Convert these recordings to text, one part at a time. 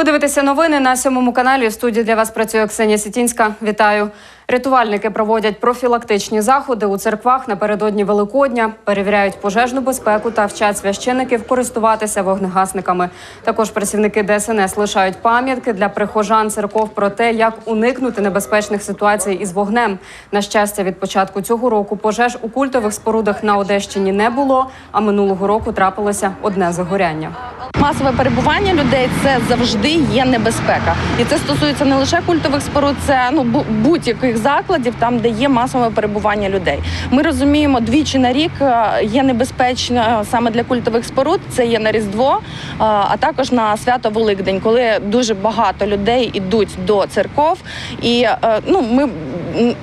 Ви дивитеся новини на сьомому каналі. В студії для вас працює Ксенія Сітінська. Вітаю. Рятувальники проводять профілактичні заходи у церквах напередодні Великодня, перевіряють пожежну безпеку та вчать священиків користуватися вогнегасниками. Також працівники ДСНС лишають пам'ятки для прихожан церков про те, як уникнути небезпечних ситуацій із вогнем. На щастя, від початку цього року пожеж у культових спорудах на Одещині не було. А минулого року трапилося одне загоряння. Масове перебування людей це завжди є небезпека, і це стосується не лише культових споруд, це ну бу- будь-яких закладів, там де є масове перебування людей. Ми розуміємо, двічі на рік е, є небезпечно саме для культових споруд. Це є на різдво, е, а також на свято Великдень, коли дуже багато людей ідуть до церков. І е, ну ми,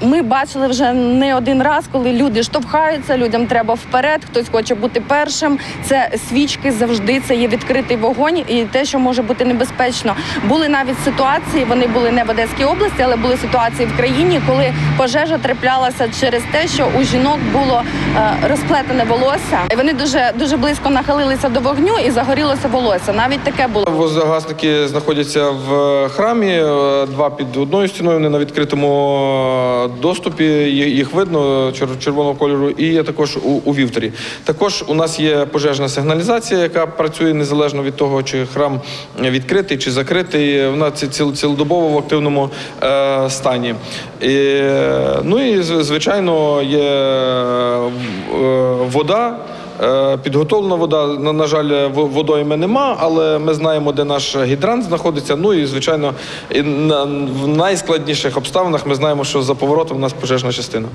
ми бачили вже не один раз, коли люди штовхаються, людям треба вперед, хтось хоче бути першим. Це свічки завжди це є відкритий вогонь, і те, що може бути небезпечно. Були навіть ситуації, вони були не в Одеській області, але були ситуації в країні, коли пожежа траплялася через те, що у жінок було е, розплетене волосся. Вони дуже дуже близько нахилилися до вогню і загорілося волосся. Навіть таке було. Вогнегасники знаходяться в храмі, е, два під одною стіною, вони на відкритому е, доступі. Їх видно чер- червоного кольору, і є також у, у вівторі. Також у нас є пожежна сигналізація, яка працює незалежно від того, чи храм відкритий чи закритий. Вона ці- ціл, цілодобово в активному е, стані. І, е, ну і звичайно є е, вода. Е, Підготовлена вода, на, жаль, водойми нема, але ми знаємо, де наш гідрант знаходиться. Ну і звичайно, в найскладніших обставинах ми знаємо, що за поворотом у нас пожежна частина.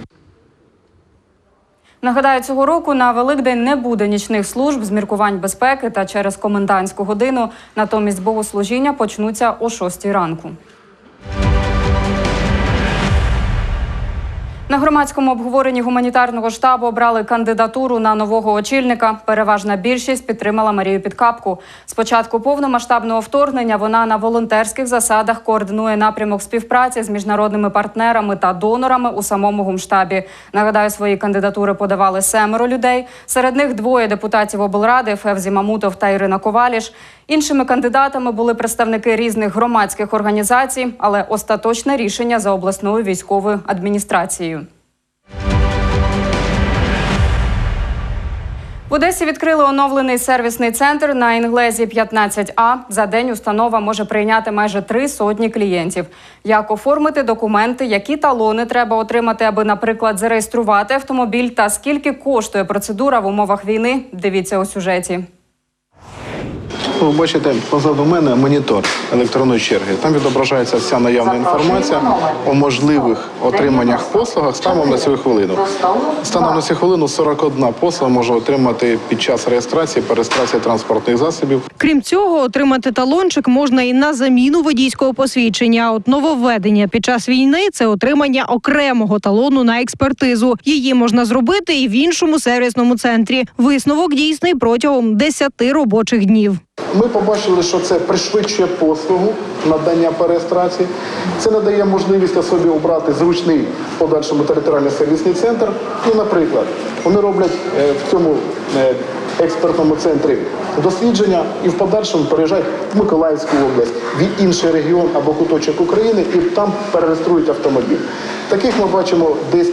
Нагадаю, цього року на Великдень не буде нічних служб з міркувань безпеки та через комендантську годину. Натомість богослужіння почнуться о 6 ранку. На громадському обговоренні гуманітарного штабу обрали кандидатуру на нового очільника. Переважна більшість підтримала Марію Підкапку. З початку повномасштабного вторгнення вона на волонтерських засадах координує напрямок співпраці з міжнародними партнерами та донорами у самому гумштабі. Нагадаю, свої кандидатури подавали семеро людей. Серед них двоє депутатів облради Февзі Мамутов та Ірина Коваліш. Іншими кандидатами були представники різних громадських організацій, але остаточне рішення за обласною військовою адміністрацією. В Одесі відкрили оновлений сервісний центр на інглезі 15А. За день установа може прийняти майже три сотні клієнтів. Як оформити документи, які талони треба отримати, аби, наприклад, зареєструвати автомобіль, та скільки коштує процедура в умовах війни? Дивіться у сюжеті. Ви бачите позаду мене монітор електронної черги. Там відображається вся наявна інформація о можливих отриманнях послугах станом на цю хвилину. Станом на цю хвилину 41 послуга може отримати під час реєстрації по реєстрації транспортних засобів. Крім цього, отримати талончик можна і на заміну водійського посвідчення. А От нововведення під час війни це отримання окремого талону на експертизу. Її можна зробити і в іншому сервісному центрі. Висновок дійсний протягом 10 робочих днів. Ми побачили, що це пришвидшує послугу надання по реєстрації. Це надає можливість особі обрати зручний в подальшому територіальний сервісний центр. І, наприклад, вони роблять е, в цьому е, експертному центрі дослідження і в подальшому переїжджають в Миколаївську область, в інший регіон або куточок України і там перереєструють автомобіль. Таких ми бачимо десь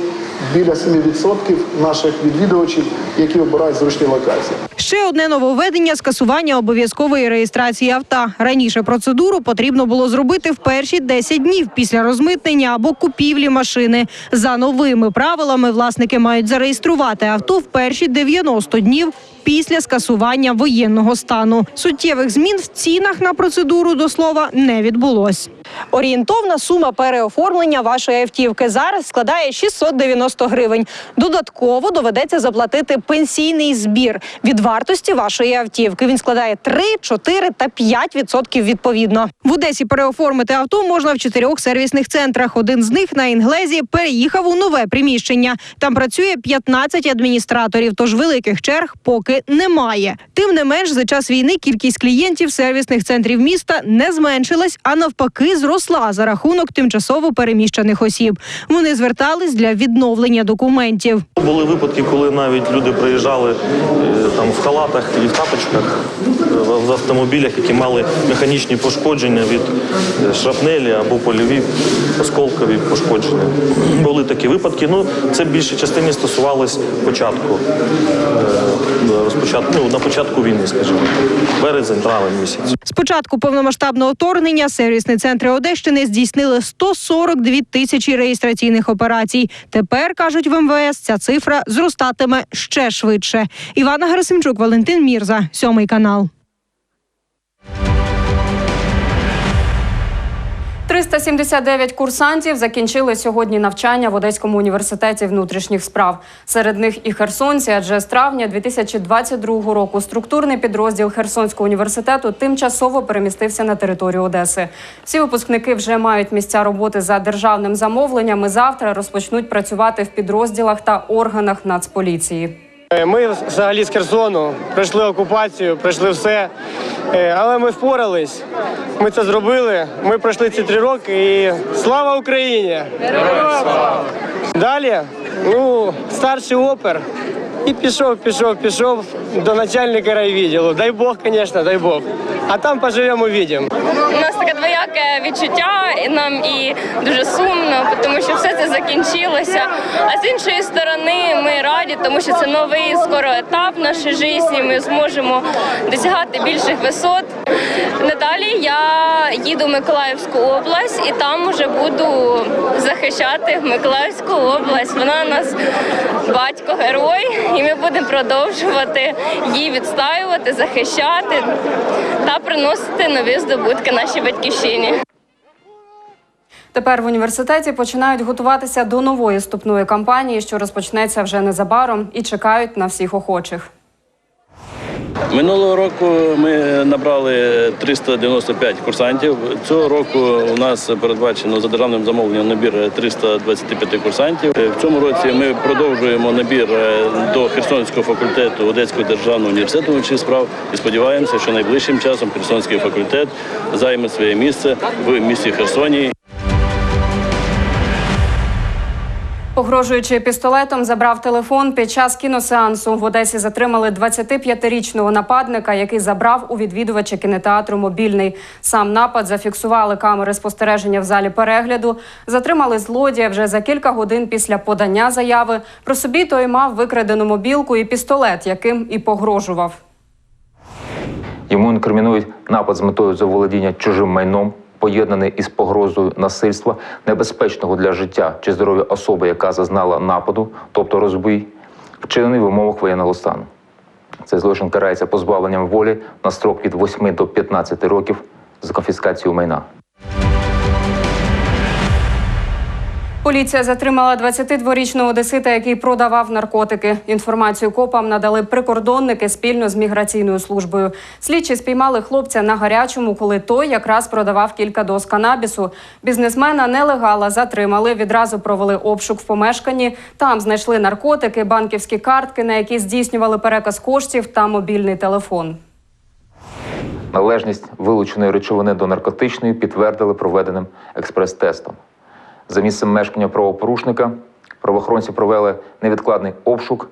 біля 7% наших відвідувачів, які обирають зручні локації. Ще одне нововведення скасування обов'язкової реєстрації авто. Раніше процедуру потрібно було зробити в перші 10 днів після розмитнення або купівлі машини. За новими правилами власники мають зареєструвати авто в перші 90 днів. Після скасування воєнного стану суттєвих змін в цінах на процедуру до слова не відбулось. Орієнтовна сума переоформлення вашої автівки зараз складає 690 гривень. Додатково доведеться заплатити пенсійний збір від вартості вашої автівки. Він складає 3, 4 та 5 відсотків відповідно. В Одесі переоформити авто можна в чотирьох сервісних центрах. Один з них на інглезі переїхав у нове приміщення. Там працює 15 адміністраторів, тож великих черг поки немає. Тим не менш, за час війни кількість клієнтів сервісних центрів міста не зменшилась, а навпаки, зросла за рахунок тимчасово переміщених осіб. Вони звертались для відновлення документів. Були випадки, коли навіть люди приїжджали е, там в халатах і в тапочках в автомобілях, які мали механічні пошкодження від е, шрапнелі або польові осколкові пошкодження. Були такі випадки. Ну це в більшій частині стосувалось початку е, розпочатку, ну, на початку війни, скажімо, березень, травень місяць. З початку повномасштабного вторгнення сервісні центри Одещини здійснили 142 тисячі реєстраційних операцій. Тепер кажуть в МВС, ця цифра зростатиме ще швидше. Івана Герасимчук, Валентин Мірза, сьомий канал. 379 курсантів закінчили сьогодні навчання в Одеському університеті внутрішніх справ. Серед них і херсонці, адже з травня 2022 року структурний підрозділ Херсонського університету тимчасово перемістився на територію Одеси. Всі випускники вже мають місця роботи за державним замовленням. і Завтра розпочнуть працювати в підрозділах та органах Нацполіції. Е, Ми взагалі з Херсону пройшли окупацію, пройшли все. Е, Але ми впорались. Ми це зробили. Ми пройшли ці три роки і слава Україні! Далі, ну, старший опер. І пішов, пішов, пішов до начальника райвідділу. Дай Бог, звісно, дай Бог. А там поживемо, увидимо. У нас таке двояке відчуття, і нам і дуже сумно, тому що все це закінчилося. А з іншої сторони, ми раді, тому що це новий скоро етап нашої житті. Ми зможемо досягати більших висот. Я їду в Миколаївську область і там уже буду захищати Миколаївську область. Вона у нас батько герой, і ми будемо продовжувати її відстаювати, захищати та приносити нові здобутки нашій батьківщині. Тепер в університеті починають готуватися до нової вступної кампанії, що розпочнеться вже незабаром, і чекають на всіх охочих. Минулого року ми набрали 395 курсантів. Цього року у нас передбачено за державним замовленням набір 325 курсантів. В цьому році ми продовжуємо набір е, до Херсонського факультету Одеського державного університету внутрішніх справ і сподіваємося, що найближчим часом Херсонський факультет займе своє місце в місті Херсоні. Погрожуючи пістолетом, забрав телефон під час кіносеансу. В Одесі затримали 25-річного нападника, який забрав у відвідувача кінотеатру мобільний. Сам напад зафіксували камери спостереження в залі перегляду. Затримали злодія вже за кілька годин після подання заяви. Про собі той мав викрадену мобілку і пістолет, яким і погрожував. Йому інкримінують напад з метою заволодіння чужим майном, поєднаний із погрозою насильства, небезпечного для життя чи здоров'я особи, яка зазнала нападу, тобто розбій, вчинений в умовах воєнного стану. Цей злочин карається позбавленням волі на строк від 8 до 15 років з конфіскацією майна. Поліція затримала 22-річного одесита, який продавав наркотики. Інформацію копам надали прикордонники спільно з міграційною службою. Слідчі спіймали хлопця на гарячому, коли той якраз продавав кілька доз канабісу. Бізнесмена нелегала затримали. Відразу провели обшук в помешканні. Там знайшли наркотики, банківські картки, на які здійснювали переказ коштів та мобільний телефон. Належність вилученої речовини до наркотичної підтвердили проведеним експрес-тестом. За місцем мешкання правопорушника правоохоронці провели невідкладний обшук,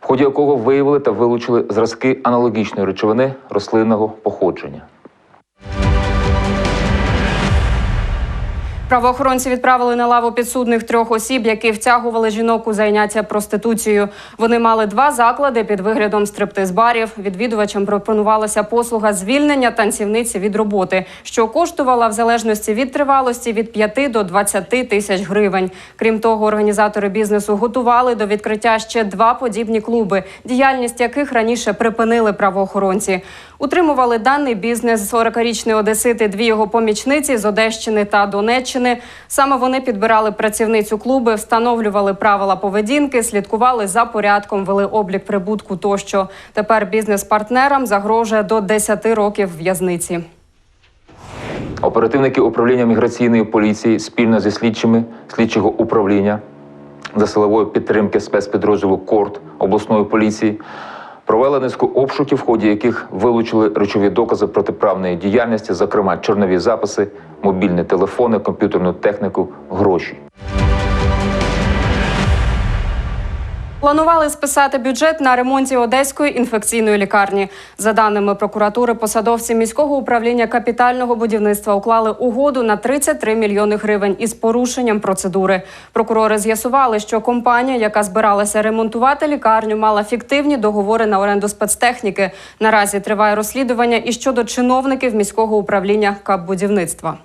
в ході якого виявили та вилучили зразки аналогічної речовини рослинного походження. Правоохоронці відправили на лаву підсудних трьох осіб, які втягували жінок у зайняття проституцією. Вони мали два заклади під виглядом стриптиз-барів. Відвідувачам пропонувалася послуга звільнення танцівниці від роботи, що коштувала в залежності від тривалості від 5 до 20 тисяч гривень. Крім того, організатори бізнесу готували до відкриття ще два подібні клуби, діяльність яких раніше припинили правоохоронці. Утримували даний бізнес 40-річний одесит дві його помічниці з Одещини та Донеччини. Саме вони підбирали працівницю клуби, встановлювали правила поведінки, слідкували за порядком, вели облік прибутку тощо. Тепер бізнес-партнерам загрожує до 10 років в'язниці. Оперативники управління міграційної поліції спільно зі слідчими слідчого управління за силової підтримки спецпідрозділу КОРТ обласної поліції Провели низку обшуків, в ході яких вилучили речові докази протиправної діяльності, зокрема чорнові записи, мобільні телефони, комп'ютерну техніку, гроші. Планували списати бюджет на ремонті одеської інфекційної лікарні. За даними прокуратури, посадовці міського управління капітального будівництва уклали угоду на 33 мільйони гривень із порушенням процедури. Прокурори з'ясували, що компанія, яка збиралася ремонтувати лікарню, мала фіктивні договори на оренду спецтехніки. Наразі триває розслідування і щодо чиновників міського управління капбудівництва.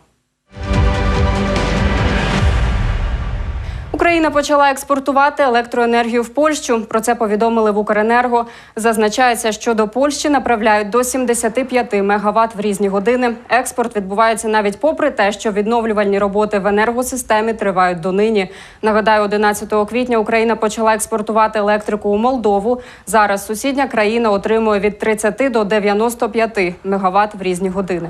Україна почала експортувати електроенергію в Польщу. Про це повідомили в Укренерго. Зазначається, що до Польщі направляють до 75 мегаватт в різні години. Експорт відбувається навіть попри те, що відновлювальні роботи в енергосистемі тривають донині. Нагадаю, 11 квітня Україна почала експортувати електрику у Молдову. Зараз сусідня країна отримує від 30 до 95 мегаватт в різні години.